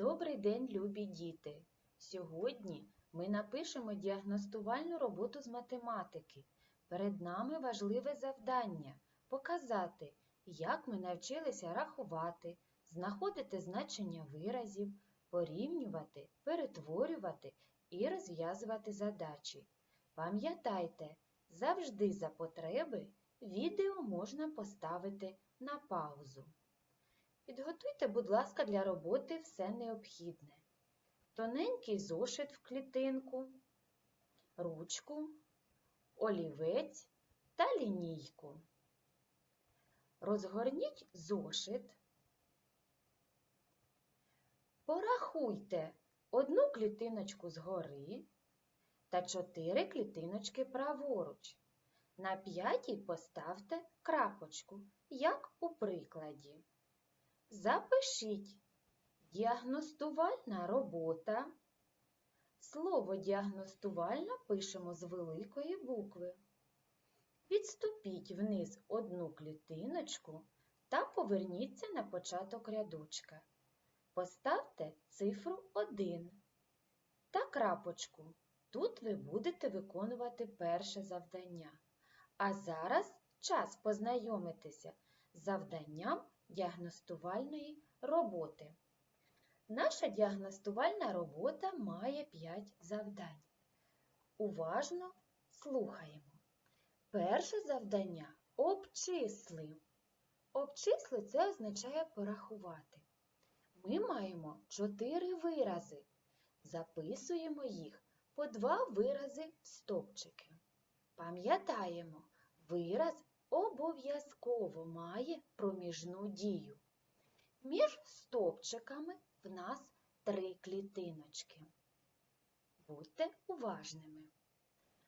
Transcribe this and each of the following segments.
Добрий день, любі діти! Сьогодні ми напишемо діагностувальну роботу з математики. Перед нами важливе завдання показати, як ми навчилися рахувати, знаходити значення виразів, порівнювати, перетворювати і розв'язувати задачі. Пам'ятайте, завжди за потреби відео можна поставити на паузу. Підготуйте, будь ласка, для роботи все необхідне. Тоненький зошит в клітинку, ручку, олівець та лінійку. Розгорніть зошит. Порахуйте одну клітиночку згори та чотири клітиночки праворуч. На п'ятій поставте крапочку, як у прикладі. Запишіть діагностувальна робота. Слово діагностувальна пишемо з великої букви. Відступіть вниз одну клітиночку та поверніться на початок рядочка. Поставте цифру 1 та крапочку. Тут ви будете виконувати перше завдання. А зараз час познайомитися з завданням діагностувальної роботи. Наша діагностувальна робота має 5 завдань. Уважно слухаємо. Перше завдання обчисли. Обчисли це означає порахувати. Ми маємо 4 вирази. Записуємо їх по 2 вирази в стопчики. Пам'ятаємо, вираз обов'язково має проміжну дію. Між стовпчиками в нас три клітиночки. Будьте уважними.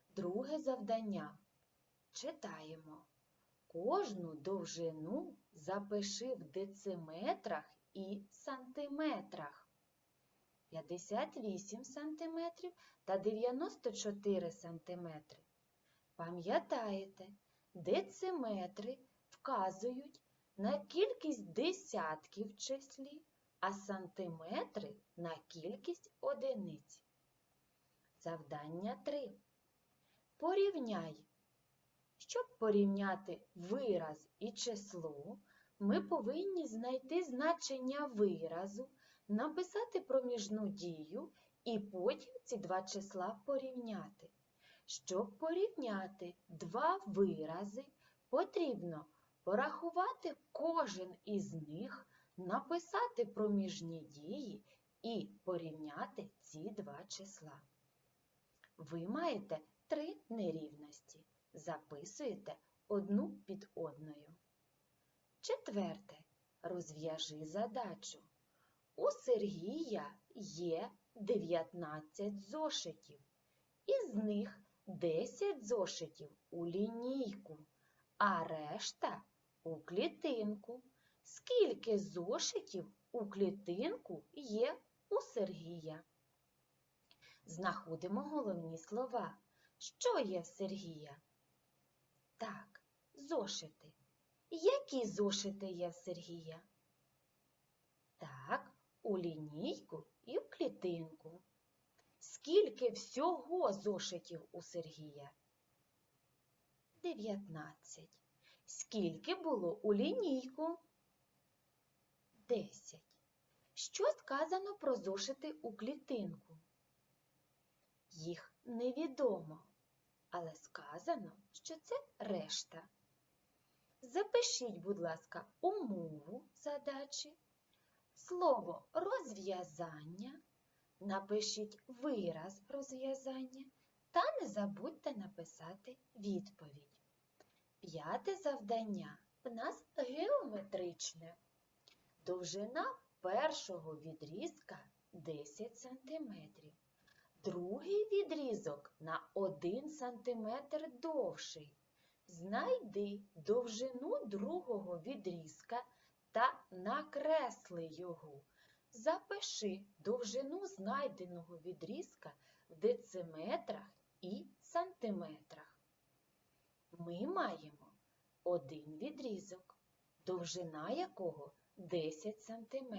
Друге завдання. Читаємо. Кожну довжину запиши в дециметрах і сантиметрах. 58 см та 94 см. Пам'ятаєте, Дециметри вказують на кількість десятків в числі, а сантиметри на кількість одиниць. Завдання 3. Порівняй. Щоб порівняти вираз і число, ми повинні знайти значення виразу, написати проміжну дію і потім ці два числа порівняти. Щоб порівняти два вирази, потрібно порахувати кожен із них, написати проміжні дії і порівняти ці два числа. Ви маєте три нерівності. Записуєте одну під одною. Четверте. Розв'яжи задачу. У Сергія є 19 зошитів. Із них 10 зошитів у лінійку, а решта у клітинку. Скільки зошитів у клітинку є у Сергія? Знаходимо головні слова. Що є в Сергія? Так, зошити. Які зошити є в Сергія? Так, у лінійку і в клітинку. Скільки всього зошитів у Сергія? 19. Скільки було у лінійку? 10. Що сказано про зошити у клітинку? Їх невідомо, але сказано, що це решта. Запишіть, будь ласка, умову задачі, слово розв'язання. Напишіть вираз розв'язання та не забудьте написати відповідь. П'яте завдання в нас геометричне. Довжина першого відрізка 10 см. Другий відрізок на 1 см довший. Знайди довжину другого відрізка та накресли його. Запиши довжину знайденого відрізка в дециметрах і сантиметрах. Ми маємо один відрізок, довжина якого 10 см.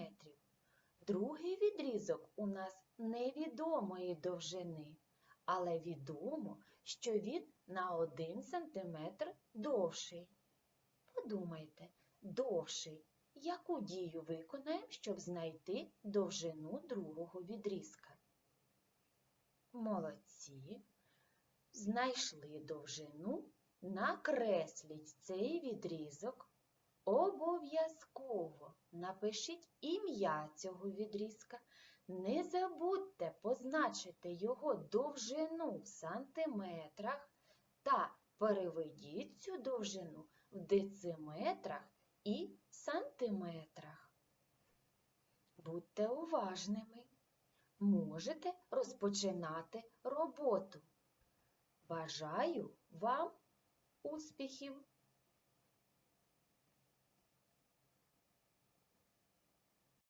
Другий відрізок у нас невідомої довжини, але відомо, що він на 1 см довший. Подумайте, довший. Яку дію виконаємо, щоб знайти довжину другого відрізка? Молодці. Знайшли довжину, накресліть цей відрізок. Обов'язково напишіть ім'я цього відрізка. Не забудьте позначити його довжину в сантиметрах та переведіть цю довжину в дециметрах і сантиметрах. Будьте уважними. Можете розпочинати роботу. Бажаю вам успіхів!